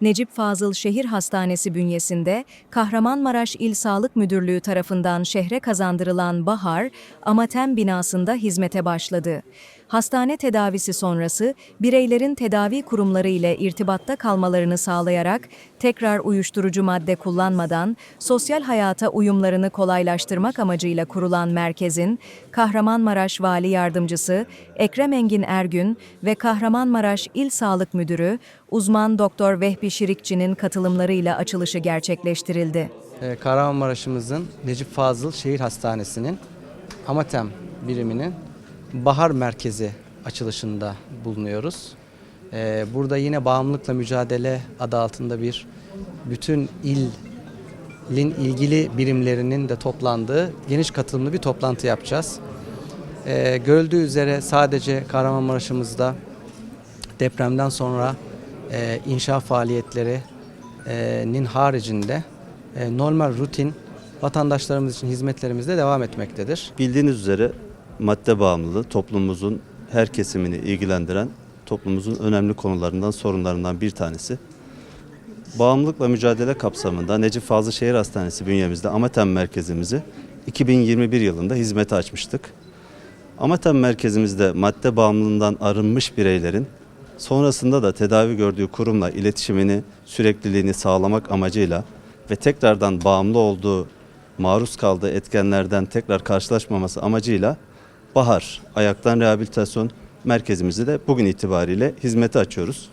Necip Fazıl Şehir Hastanesi bünyesinde Kahramanmaraş İl Sağlık Müdürlüğü tarafından şehre kazandırılan Bahar, Amatem binasında hizmete başladı. Hastane tedavisi sonrası bireylerin tedavi kurumları ile irtibatta kalmalarını sağlayarak tekrar uyuşturucu madde kullanmadan sosyal hayata uyumlarını kolaylaştırmak amacıyla kurulan merkezin Kahramanmaraş Vali Yardımcısı Ekrem Engin Ergün ve Kahramanmaraş İl Sağlık Müdürü uzman Doktor Vehbi Şirikçi'nin katılımlarıyla açılışı gerçekleştirildi. Ee, Kahramanmaraş'ımızın Necip Fazıl Şehir Hastanesi'nin Amatem biriminin Bahar Merkezi açılışında bulunuyoruz. Ee, Burada yine bağımlılıkla mücadele adı altında bir bütün ilin ilgili birimlerinin de toplandığı geniş katılımlı bir toplantı yapacağız. Ee, Görüldüğü üzere sadece Kahramanmaraş'ımızda depremden sonra e, inşa faaliyetlerinin haricinde e, normal rutin vatandaşlarımız için hizmetlerimiz de devam etmektedir. Bildiğiniz üzere madde bağımlılığı toplumumuzun her kesimini ilgilendiren toplumumuzun önemli konularından, sorunlarından bir tanesi. Bağımlılıkla mücadele kapsamında Necip Fazıl Şehir Hastanesi bünyemizde Amatem merkezimizi 2021 yılında hizmete açmıştık. Amatem merkezimizde madde bağımlılığından arınmış bireylerin sonrasında da tedavi gördüğü kurumla iletişimini, sürekliliğini sağlamak amacıyla ve tekrardan bağımlı olduğu, maruz kaldığı etkenlerden tekrar karşılaşmaması amacıyla Bahar Ayaktan Rehabilitasyon Merkezimizi de bugün itibariyle hizmete açıyoruz.